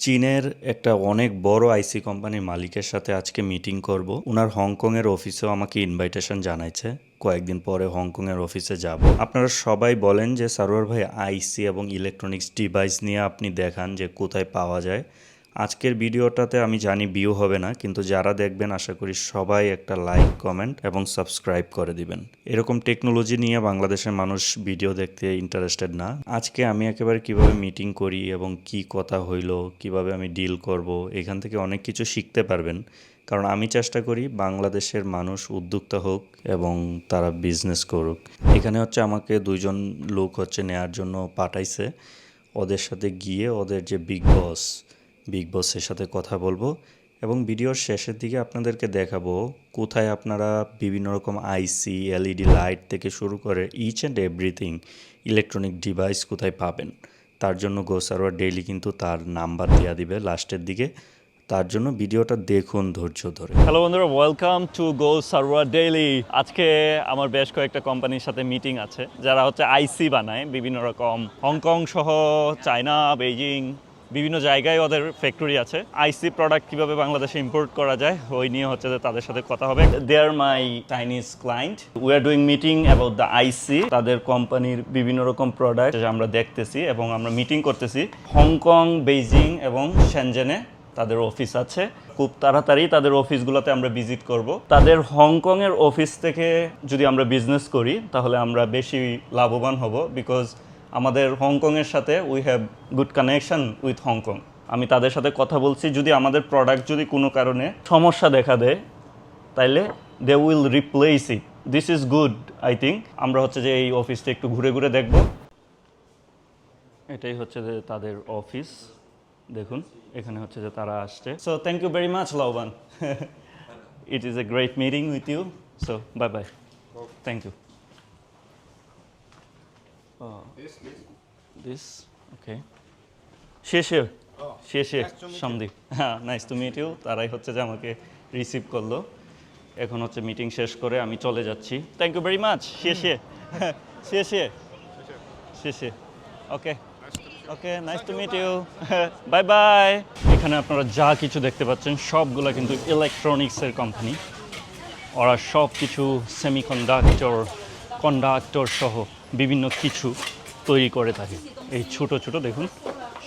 চীনের একটা অনেক বড় আইসি কোম্পানির মালিকের সাথে আজকে মিটিং করব। ওনার হংকংয়ের অফিসেও আমাকে ইনভাইটেশন জানাইছে। কয়েকদিন পরে হংকংয়ের অফিসে যাব। আপনারা সবাই বলেন যে সারোয়ার ভাই আইসি এবং ইলেকট্রনিক্স ডিভাইস নিয়ে আপনি দেখান যে কোথায় পাওয়া যায়। আজকের ভিডিওটাতে আমি জানি ভিউ হবে না, কিন্তু যারা দেখবেন আশা করি সবাই একটা লাইক কমেন্ট এবং সাবস্ক্রাইব করে দিবেন। এরকম টেকনোলজি নিয়ে বাংলাদেশের মানুষ ভিডিও দেখতে ইন্টারেস্টেড না। আজকে আমি একেবারে কীভাবে মিটিং করি এবং কি কথা হইল, কীভাবে আমি ডিল করব, এখান থেকে অনেক কিছু শিখতে পারবেন। কারণ আমি চেষ্টা করি বাংলাদেশের মানুষ উদ্যোক্তা হোক এবং তারা বিজনেস করুক। এখানে হচ্ছে আমাকে দুইজন লোক হচ্ছে নেয়ার জন্য পাঠাইছে। ওদের সাথে গিয়ে ওদের যে বিগ বস বিগ বসের সাথে কথা বলব এবং ভিডিওর শেষের দিকে আপনাদেরকে দেখাবো কোথায় আপনারা বিভিন্ন রকম আইসি এলইডি লাইট থেকে শুরু করে each and everything electronic device কোথায় পাবেন। তার জন্য গোসারোয়ার ডেইলি কিন্তু তার নাম্বার দেওয়া দিবে লাস্টের দিকে। তার জন্য ভিডিওটা দেখুন ধৈর্য ধরে। হ্যালো বন্ধুরা welcome to go server daily আজকে আমার বেশ কয়েকটা কোম্পানির সাথে মিটিং আছে, যারা হচ্ছে আইসি বানায় বিভিন্ন রকম হংকং সহ চায়না বেইজিং বিভিন্ন জায়গায় ওদের ফ্যাক্টরি আছে। আইসি প্রোডাক্ট কীভাবে বাংলাদেশে ইম্পোর্ট করা যায়, ওই নিয়ে হচ্ছে যে তাদের সাথে কথা হবে। They are my Chinese client we are doing meeting about the IC তাদের কোম্পানির বিভিন্ন রকম প্রোডাক্ট আমরা দেখতেছি এবং আমরা মিটিং করতেছি। হংকং বেইজিং এবং সেনজেনে তাদের অফিস আছে। খুব তাড়াতাড়ি তাদের অফিসগুলোতে আমরা ভিজিট করব। তাদের হংকংয়ের অফিস থেকে যদি আমরা বিজনেস করি, তাহলে আমরা বেশি লাভবান হব বিকজ আমাদের হংকংয়ের সাথে we have good connection with Hong Kong আমি তাদের সাথে কথা বলছি, যদি আমাদের প্রোডাক্ট যদি কোনো কারণে সমস্যা দেখা দেয়, তাইলে they will replace it this is good I think আমরা হচ্ছে যে এই অফিসটা একটু ঘুরে ঘুরে দেখব। এটাই হচ্ছে যে তাদের অফিস দেখুন, এখানে হচ্ছে যে তারা আসছে। So thank you very much Laoban it is a great meeting with you so bye bye thank you this okay শেষ শেষ সন্দীপ হ্যাঁ নাইস টু মিট ইউ তারাই হচ্ছে যে আমাকে রিসিভ করল। এখন হচ্ছে মিটিং শেষ করে আমি চলে যাচ্ছি। থ্যাংক ইউ ভেরি মাচ শেষে শেষে শেষে okay okay nice to meet you bye bye এখানে আপনারা যা কিছু দেখতে পাচ্ছেন সবগুলো কিন্তু ইলেকট্রনিক্সের কোম্পানি ওরা সব কিছু সেমিকন্ডাক্টর কন্ডাক্টর সহ বিভিন্ন কিছু তৈরি করে থাকে। এই ছোট ছোট দেখুন,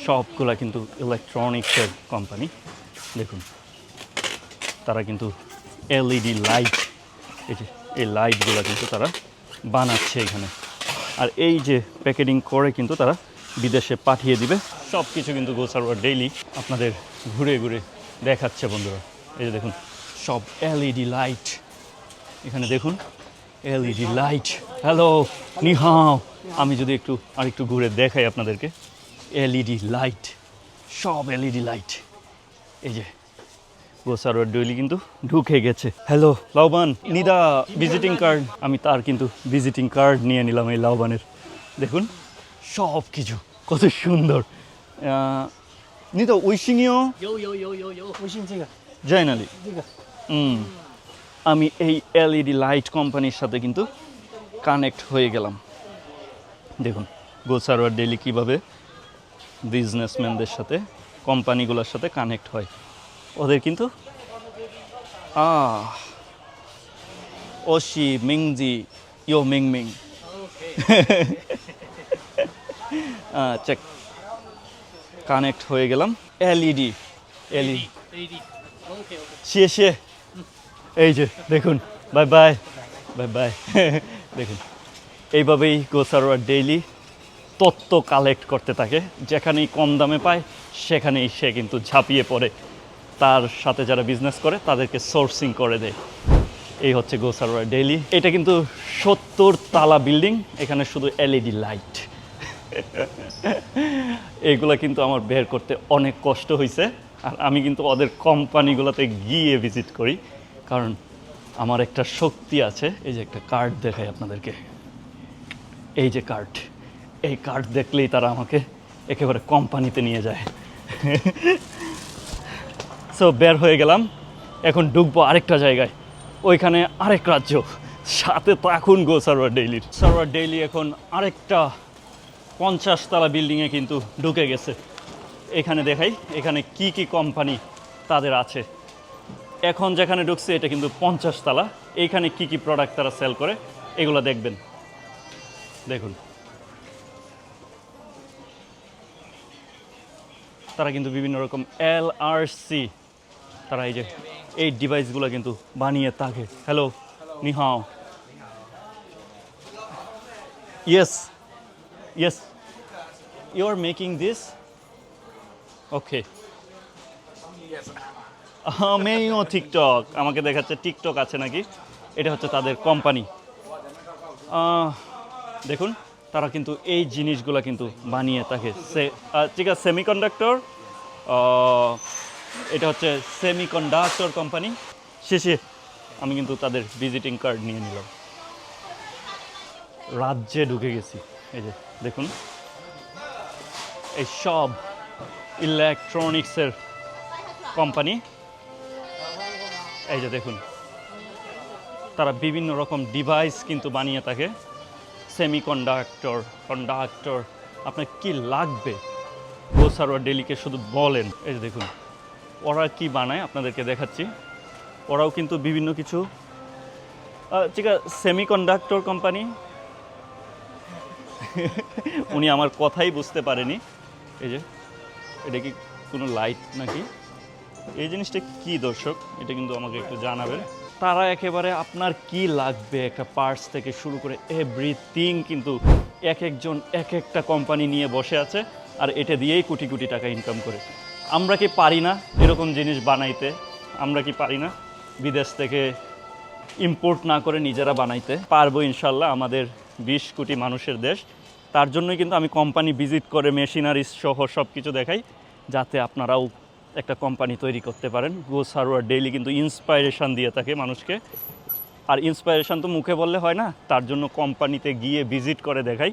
সবগুলা কিন্তু ইলেকট্রনিক্সের কোম্পানি দেখুন, তারা কিন্তু এলইডি লাইট এই যে, এই লাইটগুলো কিন্তু তারা বানাচ্ছে এখানে। আর এই যে প্যাকেটিং করে কিন্তু তারা বিদেশে পাঠিয়ে দিবে। সব কিছু কিন্তু গোসারোয়ার ডেইলি আপনাদের ঘুরে ঘুরে দেখাচ্ছে বন্ধুরা। এই যে দেখুন, সব এলইডি লাইট এখানে দেখুন এলইডি লাইট হ্যালো নিহাও আমি যদি একটু আর একটু ঘুরে দেখাই আপনাদেরকে। এলইডি লাইট সব এলইডি লাইট এই যে গোসার ডুইলি কিন্তু ঢুকে গেছে। হ্যালো লাউবান নিদা ভিজিটিং কার্ড আমি তার কিন্তু ভিজিটিং কার্ড নিয়ে নিলাম এই লাউবানের দেখুন সব কিছু কত সুন্দর। নিদা ঐশিংয় জৈন হুম। আমি এই এলইডি লাইট কোম্পানির সাথে কিন্তু কানেক্ট হয়ে গেলাম। দেখুন গোসারোয়ার ডেলি কীভাবে বিজনেসম্যানদের সাথে কোম্পানিগুলোর সাথে কানেক্ট হয়। ওদের কিন্তু ওশি মিংজি ইয়ো মিং মিং চেক কানেক্ট হয়ে গেলাম। এলইডি এলইডি OK。শেষে এই যে, দেখুন বাই বাই বাই বাই দেখুন। এইভাবেই গোসারোয়ার ডেইলি তত্ত্ব কালেক্ট করতে থাকে। যেখানেই কম দামে পায়, সেখানেই সে কিন্তু ঝাঁপিয়ে পড়ে। তার সাথে যারা বিজনেস করে, তাদেরকে সোর্সিং করে দেয়। এই হচ্ছে গোসারোয়ার ডেইলি এটা কিন্তু সত্তর তালা বিল্ডিং এখানে শুধু এলইডি লাইট এইগুলো কিন্তু আমার বের করতে অনেক কষ্ট হয়েছে আর আমি কিন্তু ওদের কোম্পানিগুলোতে গিয়ে ভিজিট করি। কারণ আমার একটা শক্তি আছে, এই যে একটা কার্ড দেখাই আপনাদেরকে। এই যে কার্ড এই কার্ড দেখলেই তারা আমাকে একেবারে কোম্পানিতে নিয়ে যায়। সো বের হয়ে গেলাম, এখন ঢুকবো আরেকটা জায়গায়। ওইখানে আরেক রাজ্য, সাথে তো এখন গো সার্ভার ডেইলির সার্ভার ডেইলি এখন আরেকটা পঞ্চাশ তলা বিল্ডিংয়ে কিন্তু ঢুকে গেছে। এখানে দেখাই, এখানে কি কি কোম্পানি তাদের আছে। এখন যেখানে ঢুকছে এটা কিন্তু পঞ্চাশ তালা। এইখানে কি কি প্রোডাক্ট তারা সেল করে এগুলো দেখবেন। দেখুন। তারা কিন্তু বিভিন্ন রকম এল আর সি তারা এই যে এই ডিভাইসগুলো কিন্তু বানিয়ে থাকে। Hello নিহাও। Yes yes you are making this okay আমিও টিকটক। আমাকে দেখাচ্ছে টিকটক আছে নাকি? এটা হচ্ছে তাদের কোম্পানি। দেখুন, তারা কিন্তু এই জিনিসগুলো কিন্তু বানিয়ে থাকে। সে ঠিক আছে সেমিকন্ডাক্টর এটা হচ্ছে সেমিকন্ডাক্টর কোম্পানি শেষে আমি কিন্তু তাদের ভিজিটিং কার্ড নিয়ে নিলাম। রাজ্যে ঢুকে গেছি। এই যে, দেখুন। এই সব ইলেকট্রনিক্সের কোম্পানি এই যে দেখুন, তারা বিভিন্ন রকম ডিভাইস কিন্তু বানিয়ে থাকে। সেমি কন্ডাক্টর কন্ডাক্টর আপনার কি লাগবে? ও সারোয়ার ডেলিকে শুধু বলেন। এই যে দেখুন, ওরা কি বানায় আপনাদেরকে দেখাচ্ছি। ওরাও কিন্তু বিভিন্ন কিছু। ঠিক সেমি কন্ডাক্টর কোম্পানি উনি আমার কথাই বুঝতে পারেনি। এই যে, এটা কি কোনো লাইট নাকি? এই জিনিসটা কি দর্শক? এটা কিন্তু আমাকে একটু জানাবেন। তারা একেবারে আপনার কি লাগবে একটা পার্টস থেকে শুরু করে এভরিথিং কিন্তু এক একজন এক একটা কোম্পানি নিয়ে বসে আছে আর এটা দিয়েই কোটি কোটি টাকা ইনকাম করে। আমরা কি পারি না এরকম জিনিস বানাইতে? আমরা কি পারি না বিদেশ থেকে ইম্পোর্ট না করে নিজেরা বানাইতে? পারব ইনশাল্লাহ আমাদের বিশ কোটি মানুষের দেশ। তার জন্যই কিন্তু আমি কোম্পানি ভিজিট করে মেশিনারিজ সহ সব কিছু দেখাই, যাতে আপনারাও একটা কোম্পানি তৈরি করতে পারেন। গো সারোয়ার ডেইলি কিন্তু ইন্সপাইরেশন দিয়ে থাকে মানুষকে। আর ইন্সপাইরেশন তো মুখে বললে হয় না, তার জন্য কোম্পানিতে গিয়ে ভিজিট করে দেখাই।